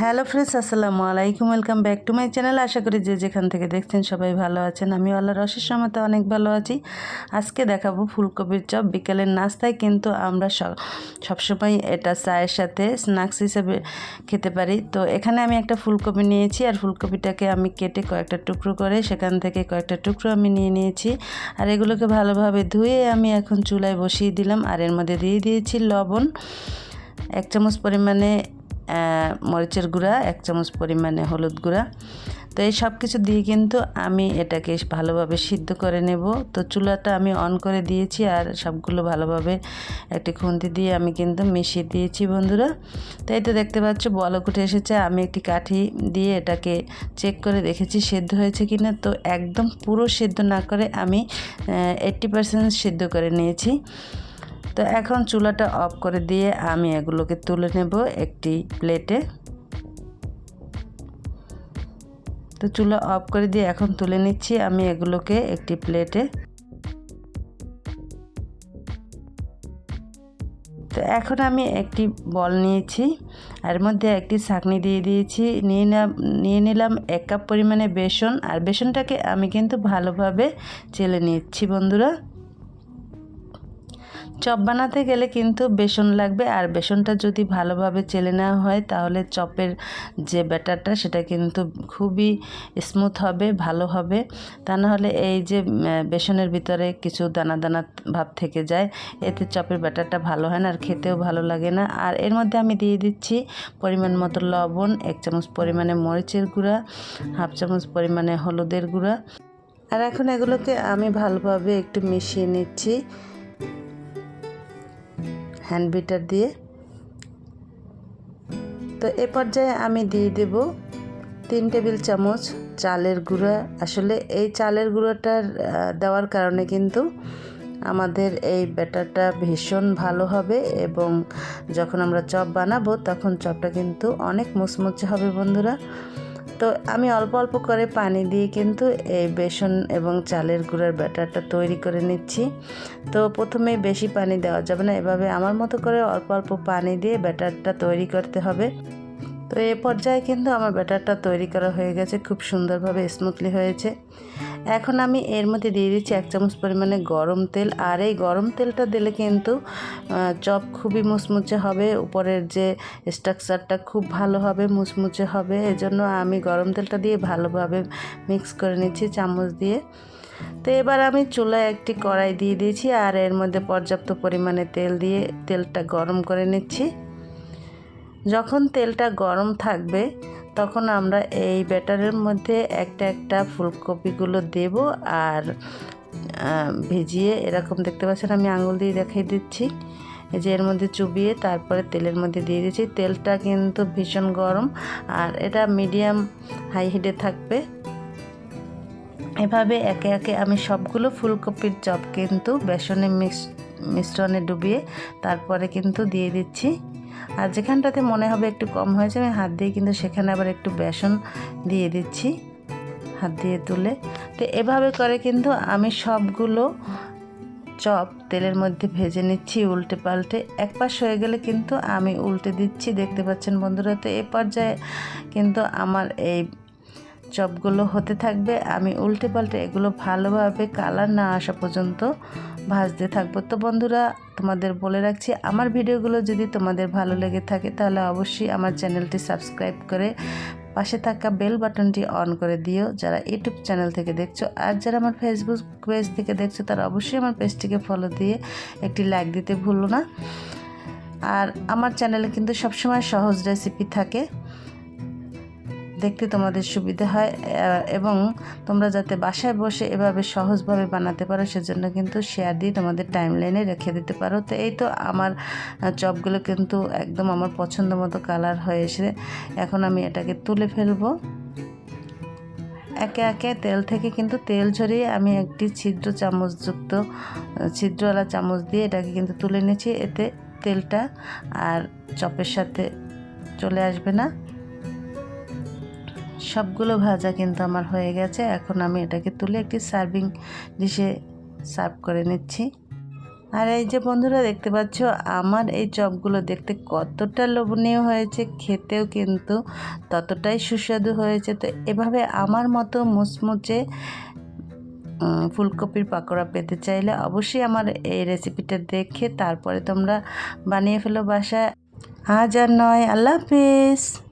Hello friends, আসসালামু আলাইকুম। Welcome back to my channel. আশা করি যে যেখান থেকে দেখছেন সবাই ভালো আছেন। আমি আল্লাহর রসের মতো অনেক ভালো আছি। আজকে দেখাবো ফুলকপির চপ। বিকেলের নাস্তায় কিন্তু আমরা সবসময় এটা চায়ের সাথে স্ন্যাক্স হিসেবে খেতে পারি। তো এখানে আমি একটা ফুলকপি নিয়েছি আর ফুলকপিটাকে আমি কেটে কয়েকটা টুকরো করে সেখান থেকে কয়েকটা টুকরো আমি নিয়ে নিয়েছি। আর এগুলোকে ভালোভাবে ধুয়ে আমি এখন চুলায় বসিয়ে দিলাম। আর এর মধ্যে দিয়ে দিয়েছি লবণ। এক চামচ পরিমাণে মরিচের গুঁড়া, এক চামচ পরিমাণে হলুদ গুঁড়া। তো এই সব কিছু দিয়ে কিন্তু আমি এটাকে ভালোভাবে সিদ্ধ করে নেব। তো চুলাটা আমি অন করে দিয়েছি আর সবগুলো ভালোভাবে একটি খুন্তি দিয়ে আমি কিন্তু মিশিয়ে দিয়েছি বন্ধুরা। তাই তো দেখতে পাচ্ছ বলক উঠে এসেছে। আমি একটি কাঠি দিয়ে এটাকে চেক করে দেখেছি সেদ্ধ হয়েছে কি না তো একদম পুরো সেদ্ধ না করে আমি এইট্টি পার্সেন্ট সিদ্ধ করে নিয়েছি। তো এখন চুলাটা অফ করে দিয়ে আমি এগুলোকে তুলে নেব একটি প্লেটে। তো চুলা অফ করে দিয়ে এখন তুলে নিচ্ছি আমি এগুলোকে একটি প্লেটে। তো এখন আমি একটি বল নিয়েছি এর মধ্যে একটি ছাঁকনি দিয়ে দিয়েছি। নিয়ে নিয়ে নিলাম এক কাপ পরিমাণে বেসন, আর বেসনটাকে আমি কিন্তু ভালোভাবে চেলে নিচ্ছি বন্ধুরা। চপ বানাতে গেলে কিন্তু বেসন লাগবে। আর বেসনটা যদি ভালোভাবে চেলে নেওয়া হয়, তাহলে চপের যে ব্যাটারটা, সেটা কিন্তু খুবই স্মুথ হবে, ভালো হবে। তা না হলে এই যে বেসনের ভিতরে কিছু দানা দানা ভাব থেকে যায়, এতে চপের ব্যাটারটা ভালো হয় না আর খেতেও ভালো লাগে না। আর এর মধ্যে আমি দিয়ে দিচ্ছি পরিমাণ মতো লবণ, এক চামচ পরিমাণে মরিচের গুঁড়া, হাফ চামচ পরিমাণে হলুদের গুঁড়া। আর এখন এগুলোকে আমি ভালোভাবে একটু মিশিয়ে নিচ্ছি। হ্যান্ড বিটার দিয়ে। তো এ পর্যায়ে আমি দিয়ে দেব তিন টেবিল চামচ চালের গুঁড়া। আসলে এই চালের গুঁড়োটার দেওয়ার কারণে কিন্তু আমাদের এই ব্যাটারটা ভীষণ ভালো হবে এবং যখন আমরা চপ বানাবো তখন চপটা কিন্তু অনেক মুচমুচে হবে বন্ধুরা। তো আমি অল্প অল্প করে পানি দিয়ে কিন্তু এই বেসন এবং চালের গুঁড়ার ব্যাটারটা তৈরি করে নিচ্ছি। তো প্রথমেই বেশি পানি দেওয়া যাবে না, এভাবে আমার মতো করে অল্প অল্প পানি দিয়ে ব্যাটারটা তৈরি করতে হবে। তো এ পর্যায়ে কিন্তু আমার ব্যাটারটা তৈরি করা হয়ে গেছে, খুব সুন্দরভাবে স্মুথলি হয়েছে। এখন আমি এর মধ্যে দিয়ে দিচ্ছি এক চামচ পরিমাণে গরম তেল, আর এই গরম তেলটা দিলে কিন্তু চপ খুবই মুচমুচে হবে, উপরের যে স্ট্রাকচারটা খুব ভালো হবে, মুচমুচে হবে, এজন্য আমি গরম তেলটা দিয়ে ভালোভাবে মিক্স করে নিচ্ছি চামচ দিয়ে। তো এবার আমি চুলায় একটি কড়াই দিয়ে দিয়েছি, আর এর মধ্যে পর্যাপ্ত পরিমাণে তেল দিয়ে তেলটা গরম করে নিচ্ছি। যখন তেলটা গরম থাকবে, তখন আমরা এই ব্যাটারের মধ্যে একটা একটা ফুলকপিগুলো দেব আর ভিজিয়ে, এরকম দেখতে পাচ্ছেন আমি আঙুল দিয়ে দেখিয়ে দিচ্ছি। যে এর মধ্যে চুবিয়ে তারপরে তেলের মধ্যে দিয়ে দিচ্ছি। তেলটা কিন্তু ভীষণ গরম আর এটা মিডিয়াম হাই হিটে থাকবে। এভাবে একে একে আমি সবগুলো ফুলকপির চপ কিন্তু বেসনে মিক্স, মিশ্রণে ডুবিয়ে তারপরে কিন্তু দিয়ে দিচ্ছি। আর যেখানটাতে মনে হবে একটু কম হয়েছে, আমি হাত দিয়ে কিন্তু সেখানে আবার একটু বেসন দিয়ে দিচ্ছি, হাত দিয়ে তুলে। তো এভাবে করে কিন্তু আমি সবগুলো চপ তেলের মধ্যে ভেজে নিচ্ছি উল্টে পাল্টে। এক পাশ হয়ে গেলে কিন্তু আমি উল্টে দিচ্ছি, দেখতে পাচ্ছেন বন্ধুরা, তো এ পর্যায়ে কিন্তু আমার এই চপগুলো হতে থাকবে। আমি উল্টে পাল্টে এগুলো ভালোভাবে কালার না আসা পর্যন্ত ভাজতে থাকব। তো বন্ধুরা, তোমাদের বলে রাখছি, আমার ভিডিওগুলো যদি তোমাদের ভালো লেগে থাকে, তাহলে অবশ্যই আমার চ্যানেলটি সাবস্ক্রাইব করে পাশে থাকা বেল বাটনটি অন করে দিও, যারা ইউটিউব চ্যানেল থেকে দেখছ। আর যারা আমার ফেসবুক পেজ থেকে দেখছ, তারা অবশ্যই আমার পেজটিকে ফলো দিয়ে একটি লাইক দিতে ভুলো না। আর আমার চ্যানেলে কিন্তু সবসময় সহজ রেসিপি থাকে। দেখতে তোমাদের সুবিধা হয় এবং তোমরা যাতে বাসায় বসে এভাবে সহজভাবে বানাতে পারো, সেজন্য কিন্তু শেয়ার দিয়ে তোমাদের টাইম লাইনে রেখে দিতে পারো। তো এই তো আমার চপগুলো কিন্তু একদম আমার পছন্দ মতো কালার হয়ে এসে এখন আমি এটাকে তুলে ফেলব। একে একে তেল থেকে কিন্তু তেল ঝরিয়ে আমি একটি ছিদ্র চামচযুক্ত ছিদ্রওয়ালা চামচ দিয়ে এটাকে কিন্তু তুলে নিয়েছি এতে তেলটা আর চপের সাথে চলে আসবে না। সবগুলো ভাজা কিন্তু আমার হয়ে গেছে। এখন আমি এটাকে তুলে একটি সার্ভিং ডিশে সার্ভ করে নিচ্ছি। আর এই যে বন্ধুরা দেখতে পাচ্ছ, আমার এই চপগুলো দেখতে কতটা লোভনীয় হয়েছে, খেতেও কিন্তু ততটাই সুস্বাদু হয়েছে। তো এভাবে আমার মতো মুচমুচে ফুলকপির পাকোড়া পেতে চাইলে অবশ্যই আমার এই রেসিপিটা দেখে তারপরে তোমরা বানিয়ে ফেলো বাসায়। আজ আর নয়, আল্লাহ হাফিজ।